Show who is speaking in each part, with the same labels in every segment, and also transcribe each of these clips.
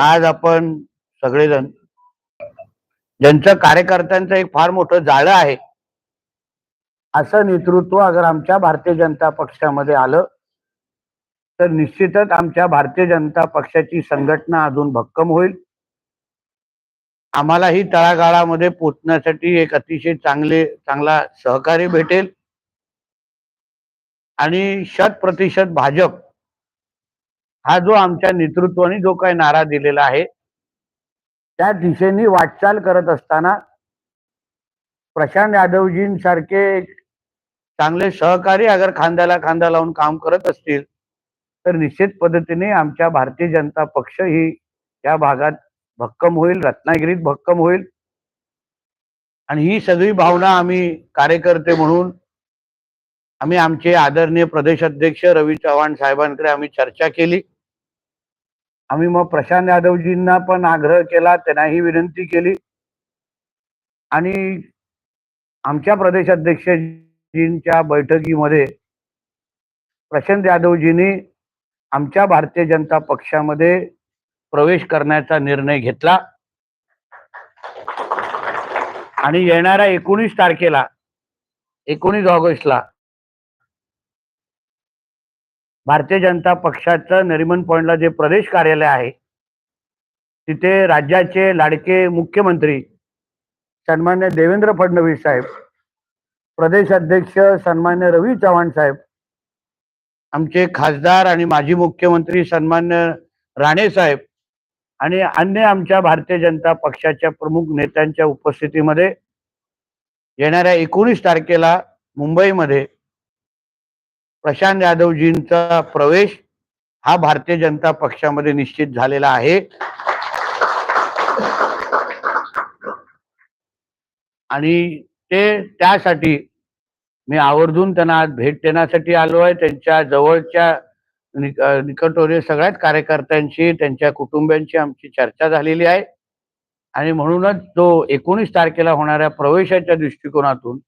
Speaker 1: आज आपण सगळेजण ज्यांचं कार्यकर्त्यांचं एक फार मोठं जाळं आहे असं नेतृत्व अगर आमच्या भारतीय जनता पक्षामध्ये आलं तर निश्चितच आमच्या भारतीय जनता पक्षाची संघटना अजून भक्कम होईल. आम्हालाही तळागाळामध्ये पोचण्यासाठी एक अतिशय चांगले चांगला सहकार्य भेटेल. आणि शत प्रतिशत भाजप हा जो आमच्या नेतृत्वाने जो काही नारा दिलेला आहे त्या दिशेने वाटचाल करत असताना प्रशांत यादवजींसारखे चांगले सहकारी अगर खांद्याला खांदा लावून काम करत असतील तर निश्चित पद्धतीने आमच्या भारतीय जनता पक्ष ही या भागात भक्कम होईल रत्नागिरीत भक्कम होईल. आणि ही सगळी भावना आम्ही कार्यकर्ते म्हणून आम्ही आमचे आदरणीय प्रदेश अध्यक्ष रवी चव्हाण साहेबांकडे आम्ही चर्चा केली. आम्ही मग प्रशांत यादवजींना पण आग्रह केला त्यांनाही विनंती केली. आणि आमच्या प्रदेश अध्यक्षजींच्या बैठकीमध्ये प्रशांत यादवजींनी आमच्या भारतीय जनता पक्षामध्ये प्रवेश करण्याचा निर्णय घेतला. आणि येणाऱ्या एकोणीस तारखेला एकोणीस ऑगस्टला भारतीय जनता पक्षाचं नरिमन पॉइंटला जे प्रदेश कार्यालय आहे तिथे राज्याचे लाडके मुख्यमंत्री सन्मान्य देवेंद्र फडणवीस साहेब प्रदेश अध्यक्ष सन्मान्य रवी चव्हाण साहेब आमचे खासदार आणि माजी मुख्यमंत्री सन्मान्य राणे साहेब आणि अन्य आमच्या भारतीय जनता पक्षाच्या प्रमुख नेत्यांच्या उपस्थितीमध्ये येणाऱ्या एकोणीस तारखेला मुंबईमध्ये प्रशांत यादवजींचा प्रवेश हा भारतीय जनता पक्षामध्ये निश्चित झालेला आहे. आणि ते त्यासाठी मी आवर्जून त्यांना आज भेट देण्यासाठी आलो आहे. त्यांच्या जवळच्या निक- अं, निकटवर्तीय सगळ्याच कार्यकर्त्यांशी त्यांच्या कुटुंबियांची आमची चर्चा झालेली आहे. आणि म्हणूनच जो एकोणीस तारखेला होणाऱ्या प्रवेशाच्या दृष्टिकोनातून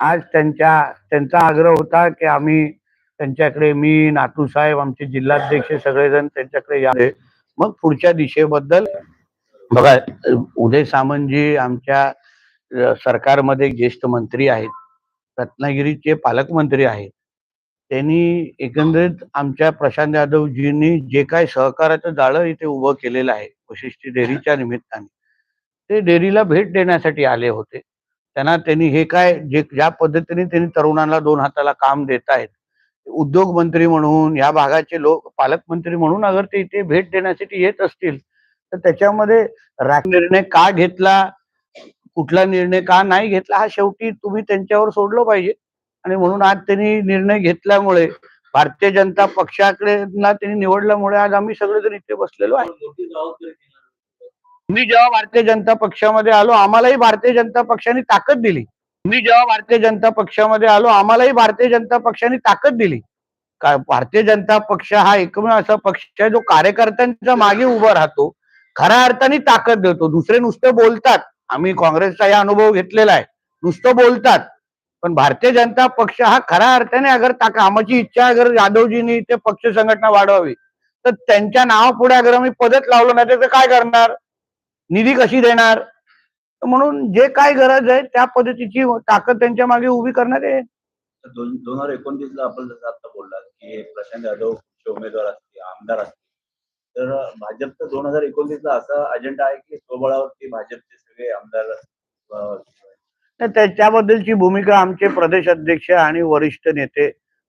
Speaker 1: आज त्यांच्या त्यांचा आग्रह होता की आम्ही त्यांच्याकडे मी नातू साहेब आमचे जिल्हाध्यक्ष सगळेजण त्यांच्याकडे यावे मग पुढच्या दिशेबद्दल बघा उदय सामंतजी आमच्या सरकारमध्ये ज्येष्ठ मंत्री आहेत. रत्नागिरीचे पालकमंत्री आहेत. त्यांनी एकंदरीत आमच्या प्रशांत यादवजींनी जे काय सहकार्याचं जाळं इथे उभं केलेलं आहे वशिष्ठी डेअरीच्या निमित्ताने ते डेअरीला भेट देण्यासाठी आले होते. त्यांना त्यांनी हे काय जे ज्या पद्धतीने त्यांनी तरुणांना दोन हाताला काम देत आहेत उद्योग मंत्री म्हणून या भागाचे लोक पालकमंत्री म्हणून अगर ते इथे भेट देण्यासाठी येत असतील तर त्याच्यामध्ये निर्णय का घेतला कुठला निर्णय का नाही घेतला हा शेवटी तुम्ही त्यांच्यावर सोडलं पाहिजे. आणि म्हणून आज त्यांनी निर्णय घेतल्यामुळे भारतीय जनता पक्षाकडे ना त्यांनी निवडल्यामुळे आज आम्ही सगळेजण इथे बसलेलो आहे. मी जेव्हा भारतीय जनता पक्षामध्ये आलो आम्हालाही भारतीय जनता पक्षाने ताकद दिली. मी जेव्हा भारतीय जनता पक्षामध्ये आलो आम्हालाही भारतीय जनता पक्षाने ताकद दिली. का भारतीय जनता पक्ष हा एकमेव असा पक्ष आहे जो कार्यकर्त्यांच्या मागे उभा राहतो खऱ्या अर्थाने ताकद देतो. दुसरे नुसते बोलतात. आम्ही काँग्रेसचा हा अनुभव घेतलेला आहे. नुसतं बोलतात. पण भारतीय जनता पक्ष हा खऱ्या अर्थाने अगर ताकद आमची इच्छा अगर यादवजींनी ते पक्ष संघटना वाढवावी तर त्यांच्या नावापुढे अगर आम्ही पदच लावलं नाही तर काय करणार? निधी कशी देणार? म्हणून जे काय गरज आहे त्या पद्धतीची ताकद त्यांच्या मागे उभी करणार आहे
Speaker 2: दोन दोन हजार एकोणतीस ला आपण जसं आता बोलला की प्रशांत यादव चे उमेदवार असतील आमदार असतील तर भाजपचा दोन हजार एकोणतीस ला असा अजेंडा आहे की स्वबळावरती भाजपचे सगळे आमदार
Speaker 1: तर त्याच्याबद्दलची भूमिका आमचे प्रदेश अध्यक्ष आणि वरिष्ठ नेते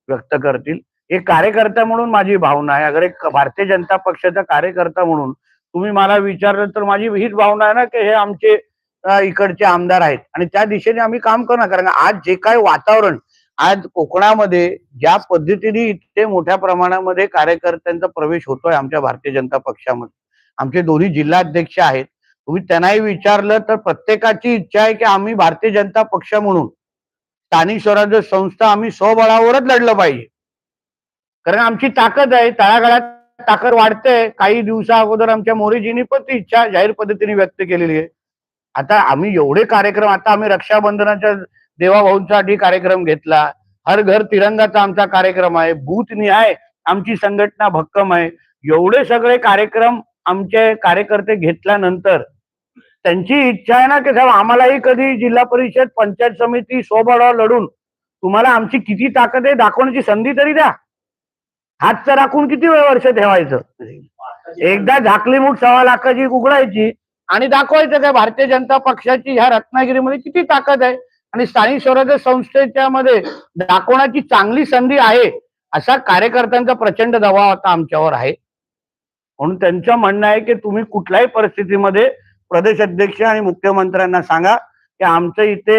Speaker 1: व्यक्त करतील. एक कार्यकर्ता म्हणून माझी भावना आहे. अगर एक भारतीय जनता पक्षाचा कार्यकर्ता म्हणून तुम्ही मला विचारलं तर माझी हीच भावना आहे ना की हे आमचे इकडचे आमदार आहेत. आणि त्या दिशेने आम्ही काम करणार. कारण आज जे काय वातावरण आज कोकणामध्ये ज्या पद्धतीने इथे मोठ्या प्रमाणामध्ये कार्यकर्त्यांचा प्रवेश होतोय आमच्या भारतीय जनता पक्षामध्ये. आमचे दोन्ही जिल्हाध्यक्ष आहेत. तुम्ही त्यांनाही विचारलं तर प्रत्येकाची इच्छा आहे की आम्ही भारतीय जनता पक्ष म्हणून स्थानिक स्वराज्य संस्था आम्ही स्वबळावरच लढलं पाहिजे. कारण आमची ताकद आहे तळागाळात ताकद वाढते. काही दिवसा अगोदर आमच्या मोरेजींनी पण ती इच्छा जाहीर पद्धतीने व्यक्त केलेली आहे. आता आम्ही एवढे कार्यक्रम आता आम्ही रक्षाबंधनाच्या देवाभाऊंसाठी कार्यक्रम घेतला. हर घर तिरंगाचा आमचा कार्यक्रम आहे. बूथ निहाय आमची संघटना भक्कम आहे. एवढे सगळे कार्यक्रम आमचे कार्यकर्ते घेतल्यानंतर त्यांची इच्छा आहे ना की साहेब आम्हालाही कधी जिल्हा परिषद पंचायत समिती स्वबळावर लढून तुम्हाला आमची किती ताकद आहे दाखवण्याची संधी तरी द्या. हातचं राखून किती वेळ वर्ष ठेवायचं? एकदा झाकली मूठ सव्वा लाखाची उघडायची आणि दाखवायचं काय भारतीय जनता पक्षाची ह्या रत्नागिरीमध्ये किती ताकद आहे? आणि स्थानिक स्वराज्य संस्थेच्या मध्ये दाखवण्याची चांगली संधी आहे असा कार्यकर्त्यांचा प्रचंड दबाव आता आमच्यावर आहे. म्हणून त्यांचं म्हणणं आहे की तुम्ही कुठल्याही परिस्थितीमध्ये प्रदेश अध्यक्ष आणि मुख्यमंत्र्यांना सांगा की आमच्या इथे